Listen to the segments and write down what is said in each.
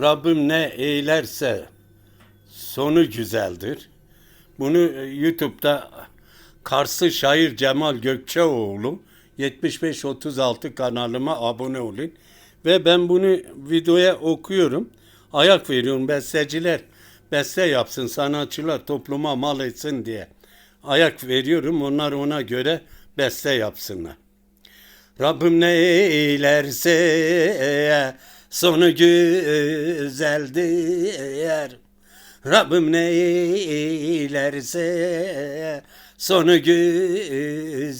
Rabbim ne eylerse sonu güzeldir. Bunu e, YouTube'da Karslı şair Cemal Gökçeoğlu 7536 kanalıma abone olun. Ve ben bunu videoya okuyorum. Ayak veriyorum besteciler. Beste yapsın sanatçılar topluma mal etsin diye. Ayak veriyorum onlar ona göre beste yapsınlar. Rabbim ne eylerse sonu güzeldir. Rabbim ne eylerse sonu güzeldir.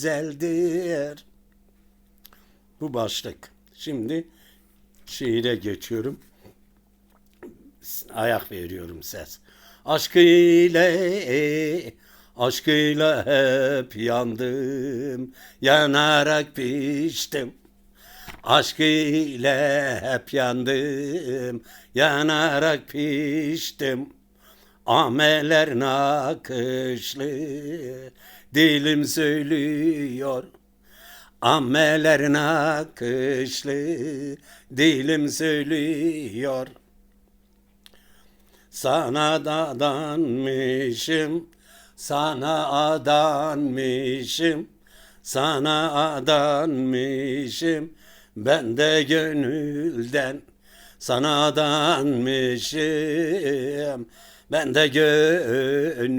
Bu başlık. Şimdi şiire geçiyorum. Ayak veriyorum ses. Aşk ile aşkıyla hep yandım. Yanarak piştim. Aşk ile hep yandım. Yanarak piştim. Ameler nakışlı dilim söylüyor. Ameler nakışlı dilim söylüyor. Sana dadanmışım, sana adanmışım, sana adanmışım, ben de gönülden sana adanmışım, ben de gönülden.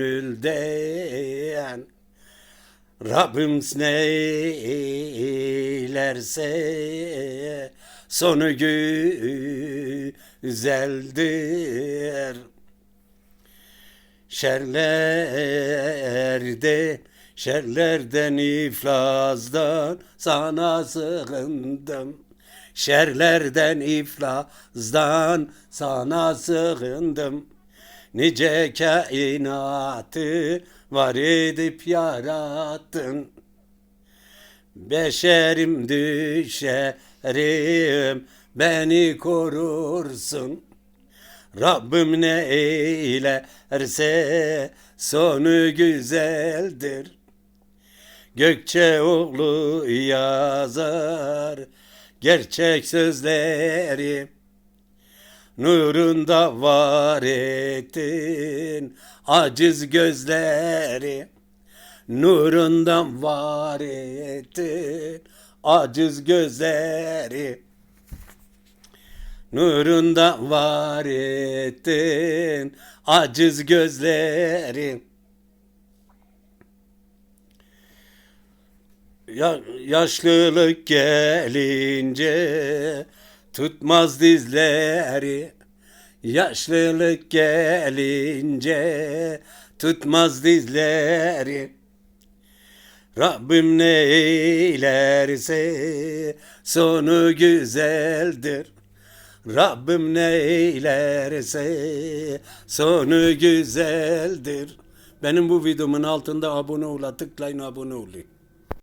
Rabbim neylerse sonu güzeldir. Şerlerde, şerlerden iflasdan sana sığındım. Şerlerden iflasdan sana sığındım. Nice kainatı var edip yarattın. Beşerim düşerim beni korursun. Rabbim ne eylerse sonu güzeldir. Gökçeoğlu yazar gerçek sözleri. Nurunda var ettin aciz gözleri. Nurundan var ettin aciz gözleri. Nurunda var ettin aciz gözleri. Ya, yaşlılık gelince tutmaz dizleri. Yaşlılık gelince tutmaz dizleri. Rabbim ne eylerse sonu güzeldir. Rabbim ne eylerse sonu güzeldir. Benim bu videomun altında abone ola tıklayın abone olun.